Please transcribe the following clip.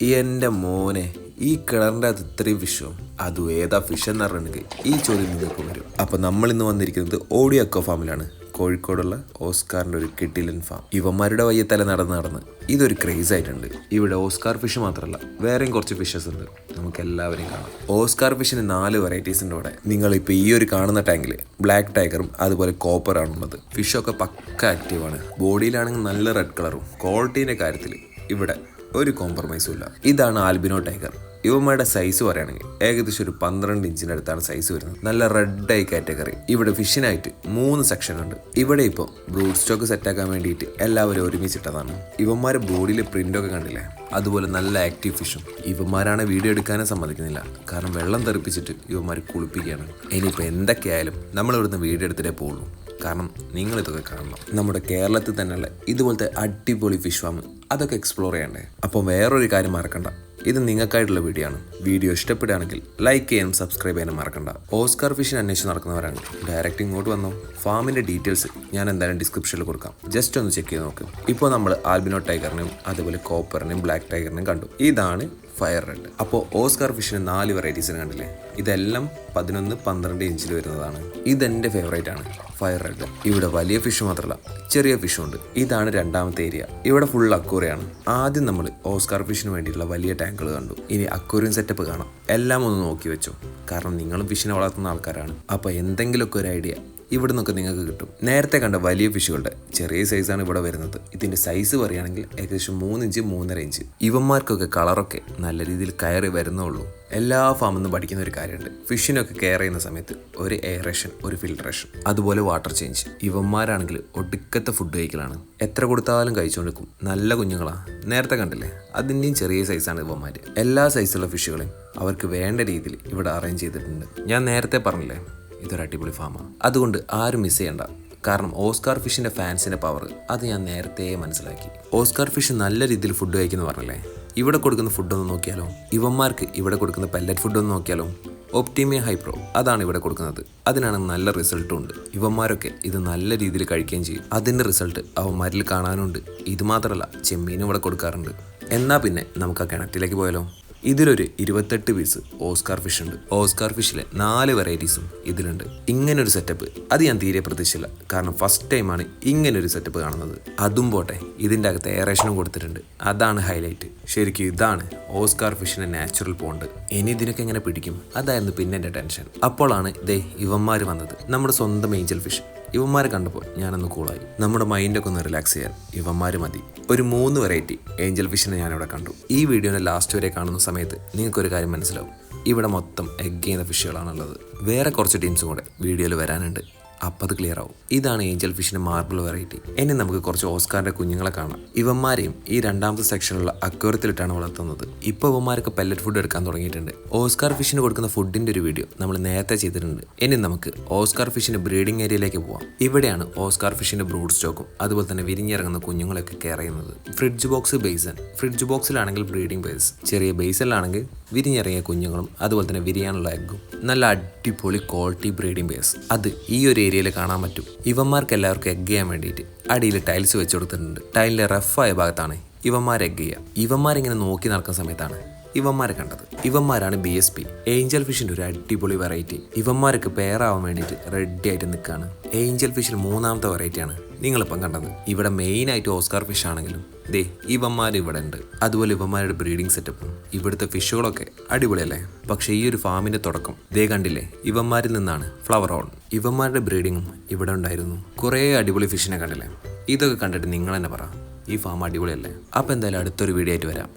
എന്റെ മോനെ ഈ കിണറിന്റെ അകത്ത് ഇത്രയും ഫിഷോ അതും ഏതാ ഫിഷ് എന്ന് പറഞ്ഞിട്ടുണ്ടെങ്കിൽ ഈ ചോദ്യം നിങ്ങൾക്ക് വരും. അപ്പോൾ നമ്മൾ ഇന്ന് വന്നിരിക്കുന്നത് ഓഡിയോ അക്കോ ഫാമിലാണ്. കോഴിക്കോടുള്ള ഓസ്കാറിന്റെ ഒരു കിട്ടിലൻ ഫാം. ഇവന്മാരുടെ വയ്യത്തല നടന്ന് നടന്ന് ഇതൊരു ക്രേസ് ആയിട്ടുണ്ട്. ഇവിടെ ഓസ്കാർ ഫിഷ് മാത്രമല്ല വേറെയും കുറച്ച് ഫിഷസ് ഉണ്ട്. നമുക്ക് എല്ലാവരെയും കാണാം. ഓസ്കാർ ഫിഷിന് നാല് വെറൈറ്റീസ് ഉണ്ട് ഇവിടെ. നിങ്ങൾ ഇപ്പോൾ ഈ ഒരു കാണുന്ന ടാങ്കിൽ ബ്ലാക്ക് ടൈഗറും അതുപോലെ കോപ്പർ ആണുള്ളത് ഫിഷൊക്കെ പക്ക ആക്റ്റീവാണ് ബോഡിയിലാണെങ്കിൽ നല്ല റെഡ് കളറും ക്വാളിറ്റീന്റെ കാര്യത്തിൽ ഇവിടെ ഒരു കോംപ്രമൈസും ഇല്ല. ഇതാണ് ആൽബിനോ ടൈഗർ. ഇവന്മാരുടെ സൈസ് പറയുകയാണെങ്കിൽ ഏകദേശം ഒരു പന്ത്രണ്ട് ഇഞ്ചിന്റെ അടുത്താണ് സൈസ് വരുന്നത്. നല്ല റെഡ് ഐ കാറ്റഗറി ഇവിടെ ഫിഷിനായിട്ട് മൂന്ന് സെക്ഷൻ ഉണ്ട്. ഇവിടെ ഇപ്പോൾ ബ്രൂഡ് സ്റ്റോക്ക് സെറ്റാക്കാൻ വേണ്ടിയിട്ട് എല്ലാവരും ഒരുമിച്ചിട്ടതാണ്. ഇവന്മാരെ ബോഡിയിലെ പ്രിന്റൊക്കെ കണ്ടില്ലേ? അതുപോലെ നല്ല ആക്റ്റീവ് ഫിഷും ഇവന്മാരാണ് വീഡിയോ എടുക്കാനും സമ്മതിക്കുന്നില്ല. കാരണം വെള്ളം തെറിപ്പിച്ചിട്ട് ഇവന്മാർ കുളിപ്പിക്കുകയാണ്. ഇനിയിപ്പോൾ എന്തൊക്കെയായാലും നമ്മൾ ഇവിടുന്ന് വീഡിയോ എടുത്തിട്ടേ പോകുള്ളൂ കാരണം നിങ്ങൾ ഇതൊക്കെ കാണണം. നമ്മുടെ കേരളത്തിൽ തന്നെയുള്ള ഇതുപോലത്തെ അടിപൊളി ഫിഷ് ഫാം അതൊക്കെ എക്സ്പ്ലോർ ചെയ്യണ്ടേ? അപ്പോൾ വേറൊരു കാര്യം മറക്കണ്ട. ഇത് നിങ്ങൾക്കായിട്ടുള്ള വീഡിയോ ആണ്. വീഡിയോ ഇഷ്ടപ്പെടുകയാണെങ്കിൽ ലൈക്ക് ചെയ്യാനും സബ്സ്ക്രൈബ് ചെയ്യാനും മറക്കണ്ട. ഓസ്കാർ ഫിഷിന് അന്വേഷിച്ച് നടക്കുന്നവരാണ്. ഡയറക്റ്റ് ഇങ്ങോട്ട് വന്നോ. ഫാമിന്റെ ഡീറ്റെയിൽസ് ഞാൻ എന്തായാലും ഡിസ്ക്രിപ്ഷനിൽ കൊടുക്കാം. ജസ്റ്റ് ഒന്ന് ചെക്ക് ചെയ്ത് നോക്ക്. ഇപ്പോൾ നമ്മൾ ആൽബിനോ ടൈഗറിനെയും അതുപോലെ കോപ്പറിനെയും ബ്ലാക്ക് ടൈഗറിനെയും കണ്ടു. ഇതാണ് ഫയർ റെഡ് അപ്പോൾ ഓസ്കാർ ഫിഷിന് നാല് വെറൈറ്റീസിന് കണ്ടില്ലേ? ഇതെല്ലാം പതിനൊന്ന് പന്ത്രണ്ട് ഇഞ്ചിൽ വരുന്നതാണ്. ഇതെന്റെ ഫേവറേറ്റ് ആണ് ഫയർ റെഡ് ഇവിടെ വലിയ ഫിഷ് മാത്രമല്ല ചെറിയ ഫിഷും ഉണ്ട്. ഇതാണ് രണ്ടാമത്തെ ഏരിയ ഇവിടെ ഫുൾ അക്കൂറയാണ് ആദ്യം നമ്മൾ ഓസ്കാർ ഫിഷിന് വേണ്ടിയിട്ടുള്ള വലിയ ടാങ്കുകൾ കണ്ടു. ഇനി അക്കൂറിയം സെറ്റപ്പ് കാണാം. എല്ലാം ഒന്ന് നോക്കി വെച്ചു. കാരണം നിങ്ങളും ഫിഷിനെ വളർത്തുന്ന ആൾക്കാരാണ്. അപ്പോൾ എന്തെങ്കിലുമൊക്കെ ഒരു ഐഡിയ ഇവിടെ നിന്നൊക്കെ നിങ്ങൾക്ക് കിട്ടും. നേരത്തെ കണ്ട വലിയ ഫിഷുകളുടെ ചെറിയ സൈസാണ് ഇവിടെ വരുന്നത്. ഇതിന്റെ സൈസ് പറയുകയാണെങ്കിൽ ഏകദേശം മൂന്ന് ഇഞ്ച് മൂന്നര ഇഞ്ച് ഇവന്മാർക്കൊക്കെ കളറൊക്കെ നല്ല രീതിയിൽ കയറി വരുന്നുള്ളൂ എല്ലാ ഫാമിൽ നിന്നും പഠിക്കുന്ന ഒരു കാര്യമുണ്ട്. ഫിഷിനൊക്കെ കെയർ ചെയ്യുന്ന സമയത്ത് ഒരു എയറേഷൻ ഒരു ഫിൽട്രേഷൻ അതുപോലെ വാട്ടർ ചേഞ്ച് ഇവന്മാരാണെങ്കിൽ ഒടുക്കത്തെ ഫുഡ് കഴിക്കലാണ്. എത്ര കൊടുത്താലും കഴിച്ചുകൊണ്ടിരിക്കും. നല്ല കുഞ്ഞുങ്ങളാണ് നേരത്തെ കണ്ടില്ലേ? അതിന്റെയും ചെറിയ സൈസാണ് ഇവന്മാർ എല്ലാ സൈസുള്ള ഫിഷുകളെയും അവർക്ക് വേണ്ട രീതിയിൽ ഇവിടെ അറേഞ്ച് ചെയ്തിട്ടുണ്ട്. ഞാൻ നേരത്തെ പറഞ്ഞില്ലേ? ഇതൊരു അടിപൊളി ഫാമാണ്. അതുകൊണ്ട് ആരും മിസ് ചെയ്യണ്ട. കാരണം ഓസ്കാർ ഫിഷിന്റെ ഫാൻസിന്റെ പവർ അത് ഞാൻ നേരത്തെ മനസ്സിലാക്കി. ഓസ്കാർ ഫിഷ് നല്ല രീതിയിൽ ഫുഡ് കഴിക്കുന്ന പറഞ്ഞല്ലേ? ഇവിടെ കൊടുക്കുന്ന ഫുഡൊന്ന് നോക്കിയാലോ? ഇവന്മാർക്ക് ഇവിടെ കൊടുക്കുന്ന പെല്ലറ്റ് ഫുഡ് ഒന്ന് നോക്കിയാലോ? ഒപ്റ്റീമിയ ഹൈപ്രോ അതാണ് ഇവിടെ കൊടുക്കുന്നത്. അതിനാണ് നല്ല റിസൾട്ടും ഉണ്ട്. ഇവന്മാരൊക്കെ ഇത് നല്ല രീതിയിൽ കഴിക്കുകയും ചെയ്യും. അതിന്റെ റിസൾട്ട് അവന്മാരിൽ കാണാനുണ്ട്. ഇത് മാത്രമല്ല ചെമ്മീനും ഇവിടെ കൊടുക്കാറുണ്ട്. എന്നാൽ പിന്നെ നമുക്ക് ആ കിണറ്റിലേക്ക് പോയാലോ? ഇതിലൊരു ഇരുപത്തെട്ട് പീസ് ഓസ്കാർ ഫിഷ് ഉണ്ട്. ഓസ്കാർ ഫിഷിലെ നാല് വെറൈറ്റീസും ഇതിലുണ്ട്. ഇങ്ങനൊരു സെറ്റപ്പ് അത് ഞാൻ തീരെ പ്രതീക്ഷിച്ചില്ല. കാരണം ഫസ്റ്റ് ടൈമാണ് ഇങ്ങനൊരു സെറ്റപ്പ് കാണുന്നത്. അതും പോട്ടെ ഇതിന്റെ അകത്ത് എയറേഷനും കൊടുത്തിട്ടുണ്ട്. അതാണ് ഹൈലൈറ്റ് ശരിക്കും ഇതാണ് ഓസ്കാർ ഫിഷിന്റെ നാച്ചുറൽ പോണ്ട് ഇനി ഇതിനൊക്കെ എങ്ങനെ പിടിക്കും? അതായിരുന്നു പിന്നെ എന്റെ ടെൻഷൻ അപ്പോഴാണ് ദേ ഇവന്മാർ വന്നത്. നമ്മുടെ സ്വന്തം ഏഞ്ചൽ ഫിഷ് ഇവന്മാരെ കണ്ടപ്പോൾ ഞാനൊന്ന് കൂളായി നമ്മുടെ മൈൻഡൊക്കെ ഒന്ന് റിലാക്സ് ചെയ്യാൻ ഇവന്മാർ മതി. ഒരു മൂന്ന് വെറൈറ്റി ഏഞ്ചൽ ഫിഷിനെ ഞാനിവിടെ കണ്ടു. ഈ വീഡിയോനെ ലാസ്റ്റ് വരെ കാണുന്ന സമയത്ത് നിങ്ങൾക്കൊരു കാര്യം മനസ്സിലാവും. ഇവിടെ മൊത്തം എഗ് ചെയ്യുന്ന ഫിഷുകളാണുള്ളത് വേറെ കുറച്ച് ടീംസും കൂടെ വീഡിയോയിൽ വരാനുണ്ട്. അപ്പം അത് ക്ലിയർ ആവും ഇതാണ് ഏഞ്ചൽ ഫിഷിന്റെ മാർബിൾ വെറൈറ്റി. ഇനി നമുക്ക് കുറച്ച് ഓസ്കാറിന്റെ കുഞ്ഞുങ്ങളെ കാണാം. ഇവന്മാരെയും ഈ രണ്ടാമത്തെ സെക്ഷനിലുള്ള അക്വരത്തിലിട്ടാണ് വളർത്തുന്നത്. ഇപ്പോൾ ഇവന്മാരൊക്കെ പെല്ലറ്റ് ഫുഡ് എടുക്കാൻ തുടങ്ങിയിട്ടുണ്ട്. ഓസ്കാർ ഫിഷിന് കൊടുക്കുന്ന ഫുഡിന്റെ ഒരു വീഡിയോ നമ്മൾ നേരത്തെ ചെയ്തിട്ടുണ്ട്. ഇനി നമുക്ക് ഓസ്കാർ ഫിഷിന്റെ ബ്രീഡിംഗ് ഏരിയയിലേക്ക് പോവാം. ഇവിടെയാണ് ഓസ്കാർ ഫിഷിന്റെ ബ്രൂഡ് സ്റ്റോക്കും അതുപോലെ തന്നെ വിരിഞ്ഞിറങ്ങുന്ന കുഞ്ഞുങ്ങളെയൊക്കെ കെയർ ചെയ്യുന്നത്. Fridge box basin. ഫ്രിഡ്ജ് ബോക്സിലാണെങ്കിൽ ബ്രീഡിംഗ് ബേസ് ചെറിയ ബേസിലാണെങ്കിൽ വിരിഞ്ഞിറങ്ങിയ കുഞ്ഞുങ്ങളും അതുപോലെ തന്നെ വിരിയാനുള്ള എഗ്ഗും. നല്ല അടിപൊളി ക്വാളിറ്റി ബ്രീഡിംഗ് ബേസ്. അത് ഈ ഒരു ഏരിയയിൽ കാണാൻ പറ്റും. ഇവന്മാർക്ക് എല്ലാവർക്കും എഗ് ചെയ്യാൻ വേണ്ടിയിട്ട് അടിയിൽ ടൈൽസ് വെച്ച് കൊടുത്തിട്ടുണ്ട്. ടൈലിന്റെ റഫായ ഭാഗത്താണ് ഇവന്മാർ എഗ് ചെയ്യുക. ഇവന്മാരിങ്ങനെ നോക്കി നടക്കുന്ന സമയത്താണ് ഇവന്മാരെ കണ്ടത്. ഇവന്മാരാണ് ബി എസ് പി ഏഞ്ചൽ ഫിഷിന്റെ ഒരു അടിപൊളി വെറൈറ്റി ഇവന്മാർക്ക് പേറാവാൻ വേണ്ടിയിട്ട് റെഡി ആയിട്ട് നിൽക്കുകയാണ് ഏഞ്ചൽ ഫിഷിൽ മൂന്നാമത്തെ വെറൈറ്റിയാണ് നിങ്ങളിപ്പം കണ്ടത്. ഇവിടെ മെയിനായിട്ട് ഓസ്കാർ ഫിഷ് ആണെങ്കിലും ദേ ഇവന്മാർ ഇവിടെ ഉണ്ട് അതുപോലെ ഇവന്മാരുടെ ബ്രീഡിംഗ് സെറ്റപ്പും ഇവിടുത്തെ ഫിഷുകളൊക്കെ അടിപൊളിയല്ലേ? പക്ഷേ ഈ ഒരു ഫാമിന്റെ തുടക്കം ദേ കണ്ടില്ലേ? ഇവന്മാരിൽ നിന്നാണ് ഫ്ലവർ ഓൺ ഇവന്മാരുടെ ബ്രീഡിങ്ങും ഇവിടെ ഉണ്ടായിരുന്നു. കുറേ അടിപൊളി ഫിഷിനെ കണ്ടില്ലേ? ഇതൊക്കെ കണ്ടിട്ട് നിങ്ങൾ തന്നെ പറ ഈ ഫാം അടിപൊളിയല്ലേ? അപ്പം എന്തായാലും അടുത്തൊരു വീഡിയോ ആയിട്ട് വരാം.